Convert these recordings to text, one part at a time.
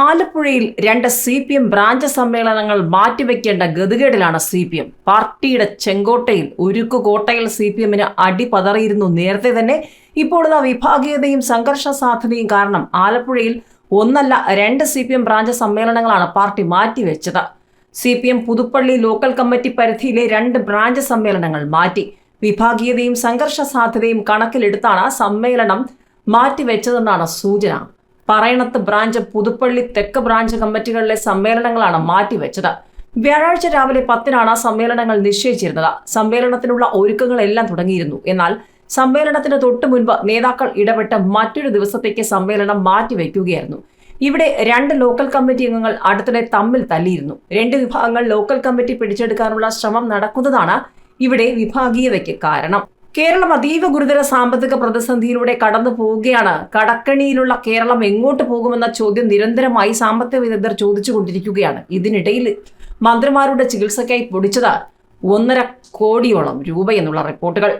ആലപ്പുഴയിൽ രണ്ട് C P M branch സമ്മേളനങ്ങൾ മാറ്റിവെക്കേണ്ട ഗതികേടിലാണ് സി പി എം. പാർട്ടിയുടെ ചെങ്കോട്ടയിൽ ഉരുക്കു കോട്ടയിൽ സി പി എമ്മിന് അടി പതറിയിരുന്നു നേരത്തെ തന്നെ. ഇപ്പോഴുള്ള വിഭാഗീയതയും സംഘർഷ സാധ്യതയും കാരണം ആലപ്പുഴയിൽ ഒന്നല്ല രണ്ട് സി പി എം ബ്രാഞ്ച് സമ്മേളനങ്ങളാണ് party മാറ്റിവെച്ചത്. C P M Puthuppally local committee പരിധിയിലെ രണ്ട് ബ്രാഞ്ച് സമ്മേളനങ്ങൾ മാറ്റി. വിഭാഗീയതയും സംഘർഷ സാധ്യതയും കണക്കിലെടുത്താണ് സമ്മേളനം മാറ്റിവെച്ചതെന്നാണ് സൂചന. പറയണത്ത് ബ്രാഞ്ച് പുതുപ്പള്ളി തെക്ക് ബ്രാഞ്ച് കമ്മിറ്റികളിലെ സമ്മേളനങ്ങളാണ് മാറ്റിവെച്ചത്. വ്യാഴാഴ്ച രാവിലെ പത്തിനാണ് സമ്മേളനങ്ങൾ നിശ്ചയിച്ചിരുന്നത്. സമ്മേളനത്തിനുള്ള ഒരുക്കങ്ങളെല്ലാം തുടങ്ങിയിരുന്നു. എന്നാൽ സമ്മേളനത്തിന് തൊട്ടു മുൻപ് നേതാക്കൾ ഇടപെട്ട് മറ്റൊരു ദിവസത്തേക്ക് സമ്മേളനം മാറ്റിവെക്കുകയായിരുന്നു. ഇവിടെ രണ്ട് ലോക്കൽ കമ്മിറ്റി അംഗങ്ങൾ അടുത്തിടെ തമ്മിൽ തല്ലിയിരുന്നു. രണ്ട് വിഭാഗങ്ങൾ ലോക്കൽ കമ്മിറ്റി പിടിച്ചെടുക്കാനുള്ള ശ്രമം നടക്കുന്നതാണ് ഇവിടെ വിഭാഗീയതയ്ക്ക് കാരണം. കേരളം അതീവ ഗുരുതര സാമ്പത്തിക പ്രതിസന്ധിയിലൂടെ കടന്നു പോവുകയാണ്. കടക്കണിയിലുള്ള കേരളം എങ്ങോട്ട് പോകുമെന്ന ചോദ്യം നിരന്തരമായി സാമ്പത്തിക വിദഗ്ധർ ചോദിച്ചുകൊണ്ടിരിക്കുകയാണ്. ഇതിനിടയിൽ മന്ത്രിമാരുടെ ചികിത്സയ്ക്കായി പൊടിച്ചത് ഒന്നര കോടിയോളം രൂപ എന്നുള്ള റിപ്പോർട്ടുകൾ.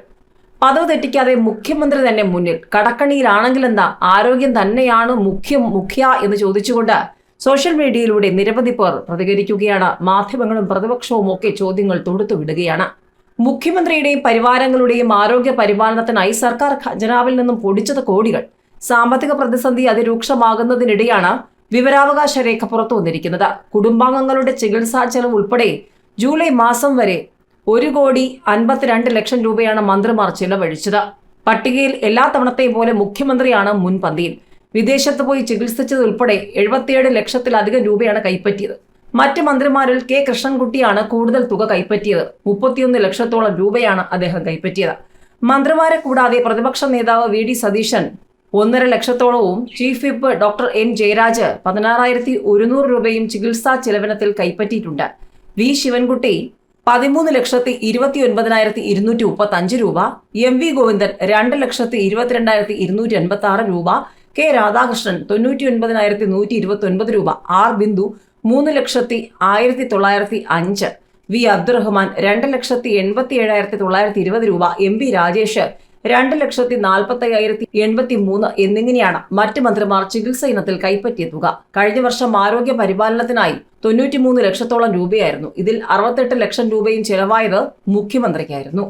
പദവ് തെറ്റിക്കാതെ മുഖ്യമന്ത്രി തന്നെ മുന്നിൽ. കടക്കണിയിലാണെങ്കിൽ എന്താ ആരോഗ്യം തന്നെയാണ് മുഖ്യം മുഖ്യ എന്ന് ചോദിച്ചുകൊണ്ട് സോഷ്യൽ മീഡിയയിലൂടെ നിരവധി പേർ പ്രതികരിക്കുകയാണ്. മാധ്യമങ്ങളും പ്രതിപക്ഷവും ഒക്കെ ചോദ്യങ്ങൾ തൊടുത്തു വിടുകയാണ് മുഖ്യമന്ത്രിയുടെയും പരിവാരങ്ങളുടെയും ആരോഗ്യ പരിപാലനത്തിനായി സർക്കാർ ഖജനാവിൽ നിന്നും പൊടിച്ചത് കോടികൾ. സാമ്പത്തിക പ്രതിസന്ധി അതിരൂക്ഷമാകുന്നതിനിടെയാണ് വിവരാവകാശ രേഖ പുറത്തു വന്നിരിക്കുന്നത്. കുടുംബാംഗങ്ങളുടെ ചികിത്സാ ചെലവ് ഉൾപ്പെടെ ജൂലൈ മാസം വരെ ഒരു കോടി അൻപത്തിരണ്ട് ലക്ഷം രൂപയാണ് മന്ത്രിമാർ ചിലവഴിച്ചത്. പട്ടികയിൽ എല്ലാ തവണത്തെയും പോലെ മുഖ്യമന്ത്രിയാണ് മുൻപന്തിയിൽ. വിദേശത്ത് പോയി ചികിത്സിച്ചതുൾപ്പെടെ എഴുപത്തിയേഴ് ലക്ഷത്തിലധികം രൂപയാണ് കൈപ്പറ്റിയത്. മറ്റ് മന്ത്രിമാരിൽ കെ കൃഷ്ണൻകുട്ടിയാണ് കൂടുതൽ തുക കൈപ്പറ്റിയത്. മുപ്പത്തിയൊന്ന് ലക്ഷത്തോളം രൂപയാണ് അദ്ദേഹം കൈപ്പറ്റിയത്. മന്ത്രിമാരെ കൂടാതെ പ്രതിപക്ഷ നേതാവ് വി ഡി സതീശൻ ഒന്നര ലക്ഷത്തോളവും chief whip doctor N Jayaraj പതിനാറായിരത്തി ഒരുന്നൂറ് രൂപയും ചികിത്സാ ചെലവിനത്തിൽ കൈപ്പറ്റിയിട്ടുണ്ട്. വി ശിവൻകുട്ടി പതിമൂന്ന് ലക്ഷത്തി ഇരുപത്തി ഒൻപതിനായിരത്തി ഇരുന്നൂറ്റി മുപ്പത്തി അഞ്ച് രൂപ എം വി ഗോവിന്ദൻ രണ്ട് ലക്ഷത്തി ഇരുപത്തിരണ്ടായിരത്തി ഇരുന്നൂറ്റി എൺപത്തി ആറ് രൂപ കെ രാധാകൃഷ്ണൻ തൊണ്ണൂറ്റി ഒൻപതിനായിരത്തി നൂറ്റി ഇരുപത്തി ഒൻപത് രൂപ ആർ ബിന്ദു മൂന്ന് ലക്ഷത്തി ആയിരത്തി തൊള്ളായിരത്തി അഞ്ച്. വി. അബ്ദുറഹ്മാൻ രണ്ട് ലക്ഷത്തി എൺപത്തി ഏഴായിരത്തി തൊള്ളായിരത്തി ഇരുപത് രൂപ. എം. പി രാജേഷ് രണ്ട് ലക്ഷത്തി നാൽപ്പത്തി അയ്യായിരത്തി എൺപത്തി മൂന്ന് എന്നിങ്ങനെയാണ് മറ്റ് മന്ത്രിമാർ ചികിത്സ ഇനത്തിൽ കൈപ്പറ്റിയ തുക. കഴിഞ്ഞ വർഷം ആരോഗ്യ പരിപാലനത്തിനായി തൊണ്ണൂറ്റിമൂന്ന് ലക്ഷത്തോളം രൂപയായിരുന്നു. ഇതിൽ അറുപത്തെട്ട് ലക്ഷം രൂപയും ചെലവായത് മുഖ്യമന്ത്രിക്കായിരുന്നു.